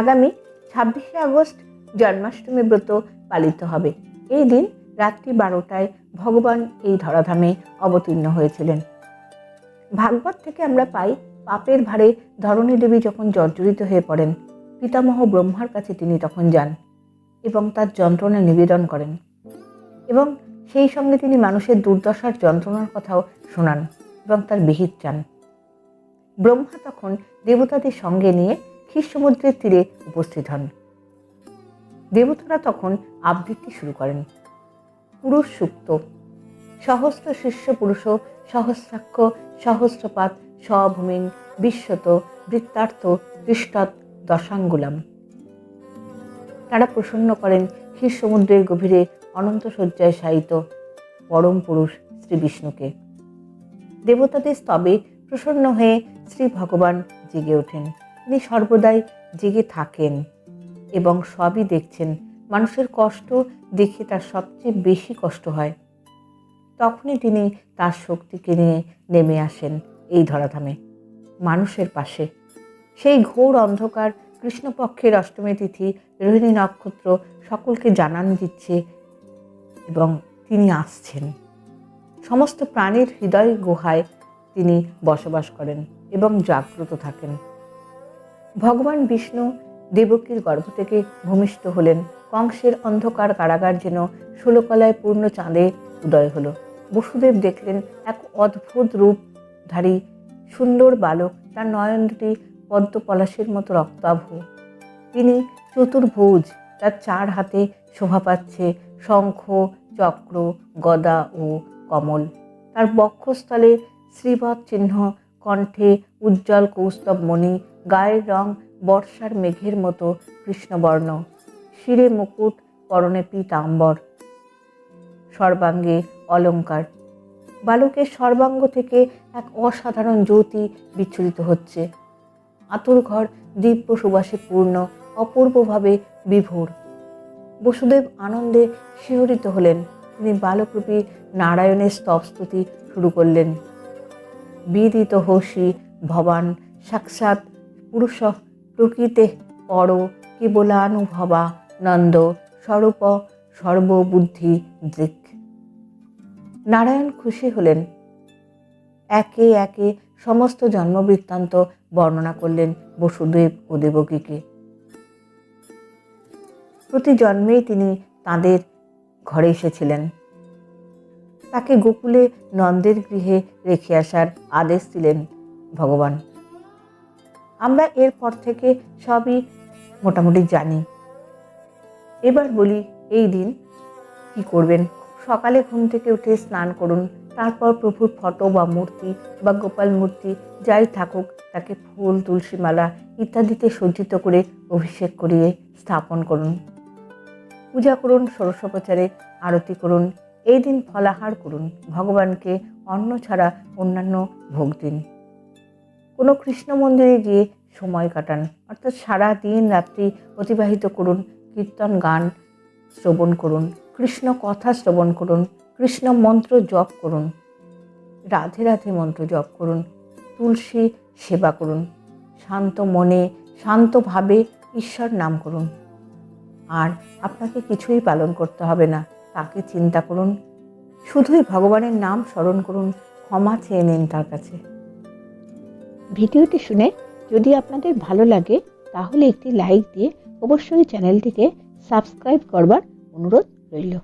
আগামী ছাব্বিশে আগস্ট জন্মাষ্টমী ব্রত পালিত হবে। এই দিন রাত্রি বারোটায় ভগবান এই ধরাধামে অবতীর্ণ হয়েছিলেন। ভাগবত থেকে আমরা পাই, পাপের ভারে ধরণী দেবী যখন জর্জরিত হয়ে পড়েন, পিতামহ ব্রহ্মার কাছে তিনি তখন যান এবং তার যন্ত্রণা নিবেদন করেন এবং সেই সঙ্গে তিনি মানুষের দুর্দশার যন্ত্রণার কথাও শোনান এবং তার বিহিত চান। ব্রহ্মা তখন দেবতাদের সঙ্গে নিয়ে ক্ষীর সমুদ্রের তীরে উপস্থিত হন। দেবতারা তখন আবৃত্তি শুরু করেন। পুরুষ সুক্ত সহস্র শিষ্য পুরুষ, সহস্রাক্ষ, সহস্রপাত, স্বভূমিন, বিশ্বত, বৃত্তার্থ পৃষ্ঠত দশাঙ্গুলাম। তারা প্রসন্ন করেন ক্ষীর সমুদ্রের গভীরে অনন্ত শয্যায় শায়িত পরম পুরুষ শ্রী বিষ্ণুকে। দেবতাদের স্তবে প্রসন্ন হয়ে শ্রী ভগবান জেগে ওঠেন। তিনি সর্বদাই জেগে থাকেন এবং সবই দেখছেন। মানুষের কষ্ট দেখে তার সবচেয়ে বেশি কষ্ট হয়। তখনই তিনি তার শক্তিকে নিয়ে নেমে আসেন এই ধরাধামে, মানুষের পাশে। সেই ঘোর অন্ধকার কৃষ্ণপক্ষের অষ্টমী তিথি, রোহিণী নক্ষত্র সকলকে জানান দিচ্ছে এবং তিনি আসছেন। সমস্ত প্রাণীর হৃদয় গুহায় তিনি বসবাস করেন এবং জাগ্রত থাকেন। ভগবান বিষ্ণু দেবকীর গর্ভ থেকে ভূমিষ্ঠ হলেন। কংসের অন্ধকার কারাগার যেন ষোলকলায় পূর্ণ চাঁদে উদয় হলো। বসুদেব দেখলেন এক অদ্ভুত রূপধারী সুন্দর বালক, তার নয়ন দুটি পদ্ম পলাশের মতো রক্তাভ। তিনি চতুর্ভুজ, তার চার হাতে শোভা পাচ্ছে শঙ্খ, চক্র, গদা ও কমল। তার বক্ষস্থলে শ্রীবৎ চিহ্ন কণ্ঠে উজ্জ্বল কৌস্তব মণি, গায়ের রং বর্ষার মেঘের মতো কৃষ্ণবর্ণ। শিরে মুকুট, পরনে পীতাম্বর। সর্বাঙ্গে অলঙ্কার। বালকের সর্বাঙ্গ থেকে এক অসাধারণ জ্যোতি বিচ্ছুরিত হচ্ছে। আতুর ঘর দিব্য সুবাসে পূর্ণ, অপূর্বভাবে বিভোর। বসুদেব আনন্দে শিহরিত হলেন। তিনি বালকরূপী নারায়ণের স্তবস্তুতি শুরু করলেন। বিদিত হসি, ভবান সাক্ষাৎ পুরুষ প্রকৃতে পর কেবলানুভবা নন্দ স্বরূপ সর্ববুদ্ধি দৃক। নারায়ণ খুশি হলেন। একে একে সমস্ত জন্মবৃত্তান্ত বর্ণনা করলেন বসুদেব ও দেবকীকে। প্রতি জন্মেই তিনি তাদের ঘরে এসেছিলেন। তাকে গোকুলে নন্দের গৃহে রেখে আসার আদেশ দিলেন ভগবান। আমরা এরপর থেকে সবই মোটামুটি জানি। এবার বলি, এই দিন কি করবেন? সকালে ঘুম থেকে উঠে স্নান করুন, তারপর প্রভুর ফটো বা মূর্তি বা গোপাল মূর্তি যাই থাকুক, তাকে ফুল তুলসী মালা ইত্যাদিতে সজ্জিত করে অভিষেক করিয়ে স্থাপন করুন। পূজা করুন, ষোড়শোপচারে আরতি করুন এই দিন ফলাহার করুন। ভগবানকে অন্ন ছাড়া অন্যান্য ভোগ দিন। কোনো কৃষ্ণ মন্দিরে গিয়ে সময় কাটান, অর্থাৎ সারা দিন রাত্রি অতিবাহিত করুন, কীর্তন, গান শ্রবণ করুন, কৃষ্ণ কথা শ্রবণ করুন, কৃষ্ণ মন্ত্র জপ করুন, রাধে রাধে মন্ত্র জপ করুন, তুলসী সেবা করুন, শান্ত মনে, শান্তভাবে ঈশ্বর নাম করুন। আর আপনাকে কিছুই পালন করতে হবে না। তাকে চিন্তা করুন। শুধুই ভগবানের নাম স্মরণ করুন, ক্ষমা চেয়ে নিন তার কাছে। ভিডিওটি শুনে যদি আপনাদের ভালো লাগে, তাহলে একটি লাইক দিয়ে অবশ্যই চ্যানেলটিকে সাবস্ক্রাইব করবার অনুরোধ রইল।